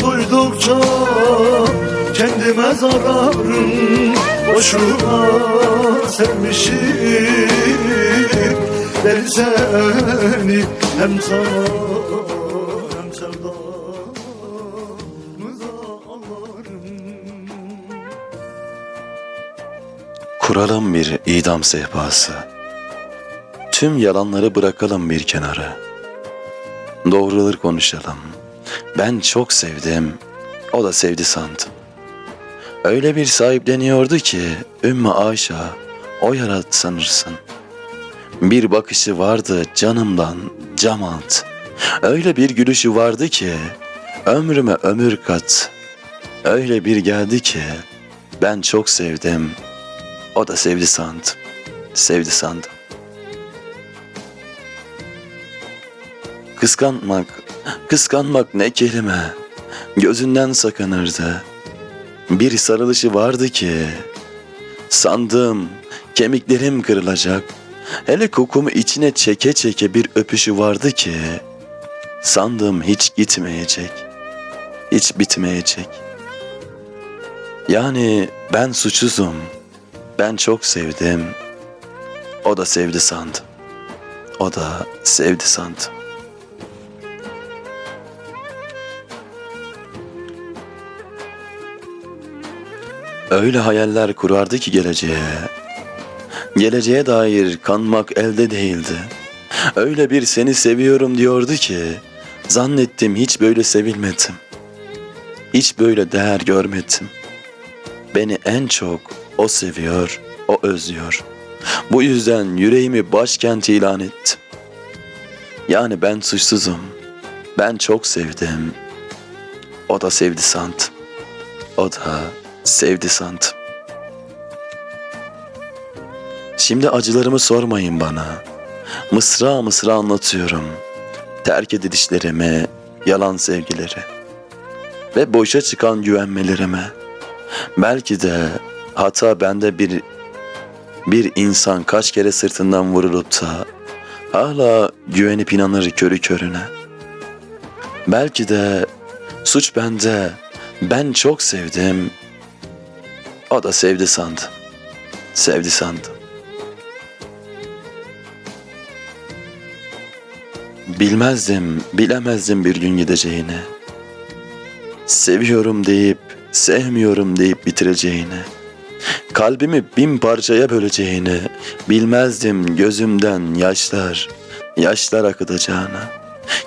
duydukça kendime zararım Boşuna sevmişim. Deli seni hem sana Kuralım bir idam sehpası. Tüm yalanları bırakalım bir kenara. Doğruları konuşalım. Ben çok sevdim, o da sevdi sandım. Öyle bir sahipleniyordu ki Ümmü Ayşe o yarattı sanırsın. Bir bakışı vardı canımdan camaat. Öyle bir gülüşü vardı ki ömrüme ömür kat. Öyle bir geldi ki ben çok sevdim, o da sevdi sandım. Sevdi sandım. Kıskanmak, kıskanmak ne kelime. Gözünden sakınırdı. Bir sarılışı vardı ki sandım kemiklerim kırılacak. Hele kokumu içine çeke çeke bir öpüşü vardı ki sandım hiç gitmeyecek. Hiç bitmeyecek. Yani ben suçsuzum. Ben çok sevdim. O da sevdi sandım. O da sevdi sandım. Öyle hayaller kurardı ki geleceğe. Geleceğe dair kanmak elde değildi. Öyle bir seni seviyorum diyordu ki zannettim hiç böyle sevilmedim. Hiç böyle değer görmedim. Beni en çok o seviyor, o özlüyor. Bu yüzden yüreğimi başkent ilan ettim. Yani ben suçsuzum. Ben çok sevdim. O da sevdi sandım. O da sevdi sandım. Şimdi acılarımı sormayın bana. Mısra mısra anlatıyorum. Terk edilişlerimi, yalan sevgileri ve boşa çıkan güvenmelerime. Belki de hata bende bir bir insan kaç kere sırtından vurulup da hala güvenip inanır körü körüne. Belki de suç bende. Ben çok sevdim. O da sevdi sandım. Sevdi sandım. Bilmezdim, bilemezdim bir gün gideceğini. Seviyorum deyip, sevmiyorum deyip bitireceğini. Kalbimi bin parçaya böleceğini bilmezdim gözümden yaşlar, yaşlar akıtacağını.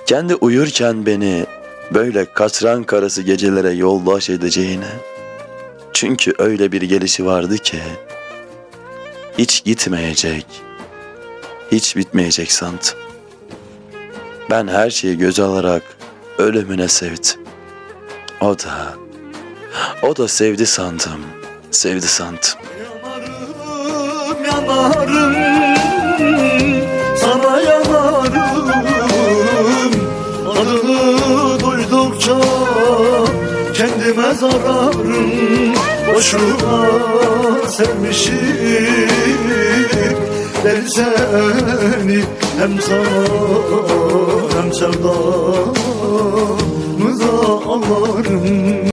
Kendi uyurken beni böyle katran karası gecelere yoldaş edeceğini. Çünkü öyle bir gelişi vardı ki hiç gitmeyecek, hiç bitmeyecek sandım. Ben her şeyi göze alarak ölümüne sevdim. O da, o da sevdi sandım, sevdi sandım. Yanarım, yanarım Sana yanarım Adını Kendime zararım Boşuna sevmişim. Deli seni hem sana hem sevdamıza ağlarım